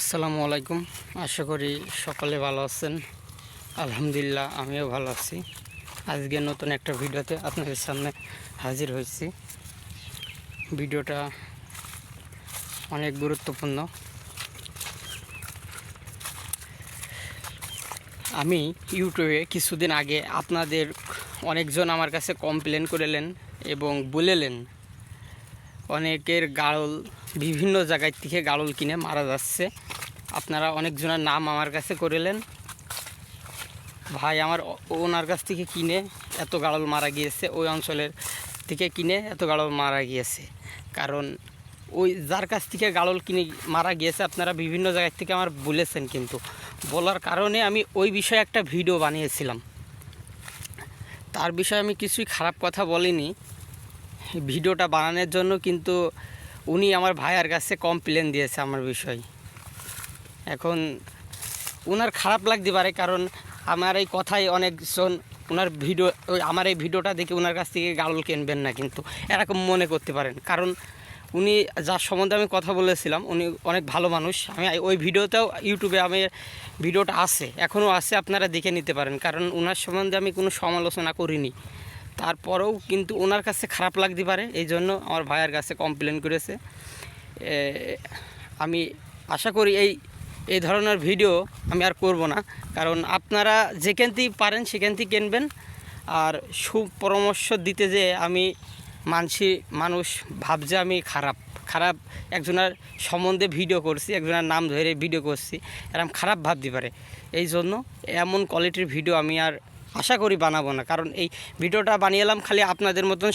আসসালামু আলাইকুম। আশা করি সকলে ভালো আছেন। আলহামদুলিল্লাহ, আমিও ভালো আছি। আজকে নতুন একটা ভিডিওতে আপনাদের সামনে হাজির হয়েছি। ভিডিওটা অনেক গুরুত্বপূর্ণ। আমি ইউটিউবে কিছুদিন আগে আপনাদের অনেকজন আমার কাছে কমপ্লেন করেলেন এবং বলেলেন অনেকের গাড়ল বিভিন্ন জায়গায় থেকে গাড়ল কিনে মারা যাচ্ছে। আপনারা অনেকজনের নাম আমার কাছে করেলেন। ভাই আমার ওনার কাছ থেকে কিনে এত গাড়ল মারা গিয়েছে, ওই অঞ্চলের থেকে কিনে এত গাড়ল মারা গিয়েছে। কারণ ওই যার কাছ থেকে গাড়ল কিনে মারা গিয়েছে, আপনারা বিভিন্ন জায়গা থেকে আমার বলেছেন কিন্তু। বলার কারণে আমি ওই বিষয়ে একটা ভিডিও বানিয়েছিলাম। তার বিষয়ে আমি কিছুই খারাপ কথা বলিনি। ভিডিওটা বানানোর জন্য কিন্তু উনি আমার ভাইয়ার কাছে কমপ্লেন দিয়েছে আমার বিষয়। এখন ওনার খারাপ লাগতে পারে কারণ আমার এই কথাই অনেকজন ওনার ভিডিও আমার এই ভিডিওটা দেখে ওনার কাছ থেকে গাড়ল কিনবেন না কিন্তু এরকম মনে করতে পারেন। কারণ উনি যার সম্বন্ধে আমি কথা বলেছিলাম, উনি অনেক ভালো মানুষ। আমি ওই ভিডিওতেও ইউটিউবে আমি ভিডিওটা আছে, এখনও আছে, আপনারা দেখে নিতে পারেন। কারণ ওনার সম্বন্ধে আমি কোনো সমালোচনা করিনি। তারপরেও কিন্তু ওনার কাছে খারাপ লাগতে পারে, এই জন্য আমার ভাইয়ের কাছে কমপ্লেন করেছে। আমি আশা করি এই এই ধরনের ভিডিও আমি আর করব না। কারণ আপনারা যেখান থেকে পারেন, সেখান থেকে কিনবেন। আর সুপরামর্শ দিতে যে আমি মানসি মানুষ ভাবছে আমি খারাপ। খারাপ একজনের সম্বন্ধে ভিডিও করছি, একজনের নাম ধরে ভিডিও করছি এরকম খারাপ ভাবতে পারে। এই জন্য এমন কোয়ালিটির ভিডিও আমি আর আশা করি বানাবো না। কারণ এই ভিডিওটা বানিয়েলাম খালি আপনাদের মতন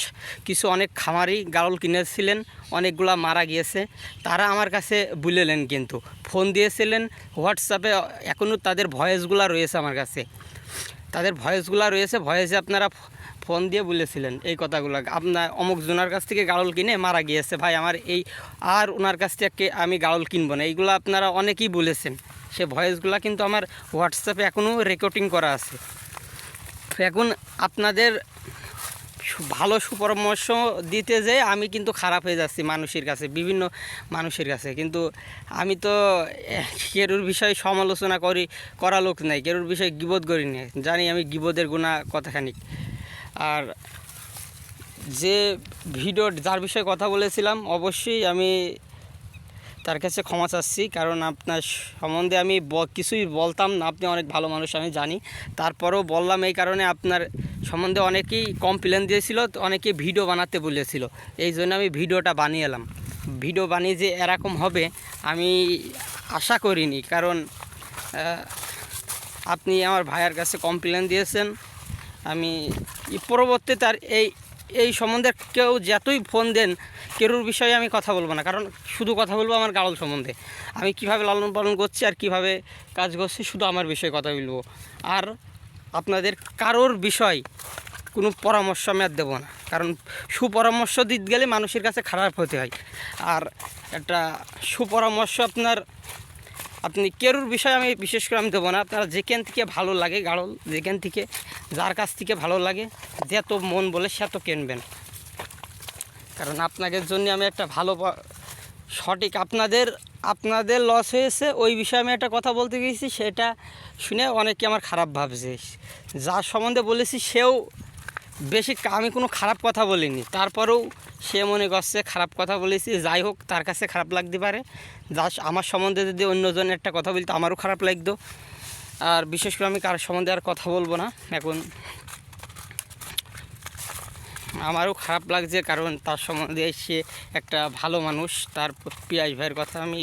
কিছু অনেক খামারি গাড়ল কিনেছিলেন, অনেকগুলা মারা গিয়েছে। তারা আমার কাছে বুলেলেন কিন্তু। ফোন দিয়েছিলেন, হোয়াটসঅ্যাপে এখনও তাদের ভয়েসগুলো রয়েছে আমার কাছে। তাদের ভয়েসগুলো রয়েছে, ভয়েসে আপনারা ফোন দিয়ে বলেছিলেন এই কথাগুলো। আপনার অমুক জোনার কাছ থেকে গাড়ল কিনে মারা গিয়েছে। ভাই, আমার এই আর ওনার কাছ থেকে আমি গাড়ল কিনবো না। এইগুলো আপনারা অনেকেই বলেছেন। সে ভয়েসগুলো কিন্তু আমার হোয়াটসঅ্যাপে এখনও রেকর্ডিং করা আছে। এখন আপনাদের ভালো সুপরামর্শ দিতে যে আমি কিন্তু খারাপ হয়ে যাচ্ছি মানুষের কাছে, বিভিন্ন মানুষের কাছে। কিন্তু আমি তো কেরুর বিষয়ে সমালোচনা করি, করা লোক নাই। কেরুর বিষয়ে গিবোধ করি না জানি আমি গিবোধের গুণা কথাখানি আর যে ভিডিও, যার বিষয়ে কথা বলেছিলাম, অবশ্যই আমি তার কাছে ক্ষমা চাচ্ছি, কারণ আপনার সম্বন্ধে আমি কিছুই বলতাম না। আপনি অনেক ভালো মানুষ, আমি জানি। তারপরেও বললাম এই কারণে আপনার সম্বন্ধে অনেকেই কমপ্লেন দিয়েছিল, অনেকে ভিডিও বানাতে বলেছিল। এই জন্য আমি ভিডিওটা বানিয়ে এলাম। ভিডিও বানিয়ে যে এরকম হবে, আমি আশা করিনি। কারণ আপনি আমার ভাইয়ের কাছে কমপ্লেন দিয়েছেন। আমি পরবর্তী তার এই এই সম্বন্ধে কেউ যতই ফোন দেন, কেরুর বিষয়ে আমি কথা বলব না। কারণ শুধু কথা বলব আমার গাড়ল সম্বন্ধে। আমি কীভাবে লালন পালন করছি আর কীভাবে কাজ করছি শুধু আমার বিষয়ে কথা বলব। আর আপনাদের কারোর বিষয় কোনো পরামর্শ আমি আর দেবো না। কারণ সুপরামর্শ দিতে গেলে মানুষের কাছে খারাপ হতে হয়। আর একটা সুপরামর্শ আপনার আপনি কেরুর বিষয় আমি বিশেষ করে আমি দেবো না। আপনারা যেখান থেকে ভালো লাগে গাড়ল, যেখান থেকে যার কাছ থেকে ভালো লাগে যে তো মন বলে সে তো কিনবেন। কারণ আপনাদের জন্য আমি একটা ভালো সঠিক আপনাদের আপনাদের লস হয়েছে, ওই বিষয়ে আমি একটা কথা বলতে গেছি সেটা শুনে অনেকে আমার খারাপ ভাবছে। যার সম্বন্ধে বলেছি, সেও বেশি আমি কোনো খারাপ কথা বলিনি। তারপরেও সে মনে করছে খারাপ কথা বলেছি, যাই হোক, তার কাছে খারাপ লাগতে পারে। যা আমার সম্বন্ধে যদি অন্যজন একটা কথা বলতো, আমারও খারাপ লাগতো। আর বিশেষ করে আমি কার সম্বন্ধে আর কথা বলব না। এখন আমারও খারাপ লাগছে কারণ তার সম্বন্ধে সে একটা ভালো মানুষ। তার পিয়াস ভাইয়ের কথা আমি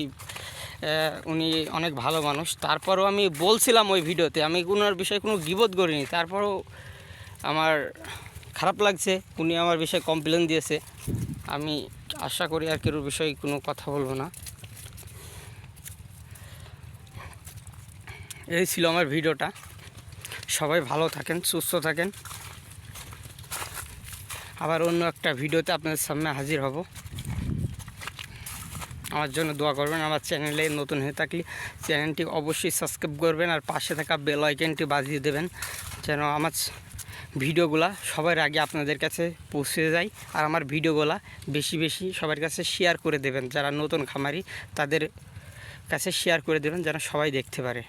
উনি অনেক ভালো মানুষ। তারপরও আমি বলছিলাম ওই ভিডিওতে, আমি ওনার বিষয়ে কোনো গিবোধ করিনি। তারপরও আমার খারাপ লাগছে, উনি আমার বিষয়ে কমপ্লেন দিয়েছে। আমি আশা করি আর কেউ বিষয়ে কোনো কথা বলব না। এই ছিল আমার ভিডিওটা। সবাই ভালো থাকেন, সুস্থ থাকেন। আবার অন্য একটা ভিডিওতে আপনাদের সামনে হাজির হব। আমার জন্য দোয়া করবেন, আমার চ্যানেলে নতুন হয়ে থাকলে চ্যানেলটি অবশ্যই সাবস্ক্রাইব করবেন আর পাশে থাকা বেল আইকনটি বাজিয়ে দেবেন, যেন আমার ভিডিওগুলা সবার আগে আপনাদের কাছে পৌঁছে যায় আর আমার ভিডিওগুলা বেশি বেশি সবার কাছে শেয়ার করে দেবেন। যারা নতুন খামারি, তাদের কাছে শেয়ার করে দেবেন যেন সবাই দেখতে পারে।